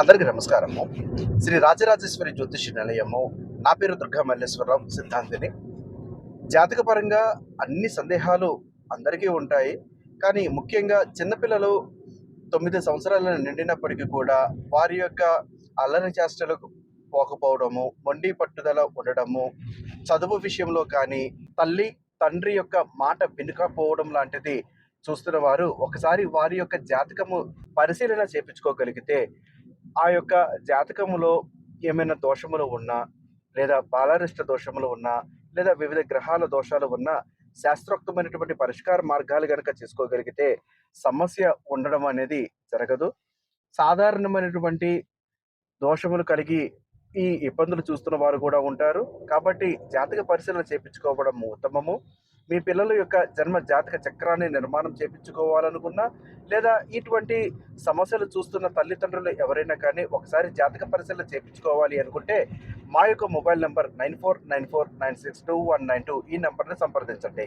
అందరికీ నమస్కారము. శ్రీ రాజరాజేశ్వరి జ్యోతిష నిలయము. నా పేరు దుర్గా మల్లేశ్వరరావు సిద్ధాంతిని. జాతకపరంగా అన్ని సందేహాలు అందరికీ ఉంటాయి. కానీ ముఖ్యంగా చిన్నపిల్లలు తొమ్మిది సంవత్సరాలను నిండినప్పటికీ కూడా వారి యొక్క అల్లరి చేష్టలకు పోకపోవడము మొండి పట్టుదల ఉండడము చదువు విషయంలో కానీ తల్లి తండ్రి యొక్క మాట వినకపోవడం లాంటిది చూస్తున్న వారు ఒకసారి వారి యొక్క జాతకము పరిశీలన చేపించుకోగలిగితే ఆ యొక్క జాతకములో ఏమైనా దోషములు ఉన్నా లేదా బాలారిష్ట దోషములు ఉన్నా లేదా వివిధ గ్రహాల దోషాలు ఉన్నా శాస్త్రోక్తమైనటువంటి పరిష్కార మార్గాలు కనుక చేసుకోగలిగితే సమస్య ఉండడం అనేది జరగదు. సాధారణమైనటువంటి దోషములు కలిగి ఈ ఇబ్బందులు చూస్తున్న వారు కూడా ఉంటారు. కాబట్టి జాతక పరిశీలన చేపించుకోవడం ఉత్తమము. మీ పిల్లల యొక్క జన్మ జాతక చక్రాన్ని నిర్మాణం చేపించుకోవాలనుకున్నా లేదా ఇటువంటి సమస్యలు చూస్తున్న తల్లిదండ్రులు ఎవరైనా కానీ ఒకసారి జాతక పరిశీలన చేయించుకోవాలి అనుకుంటే మా యొక్క mobile number nine four nine four nine six two one nine two ఈ నెంబర్ని సంప్రదించండి.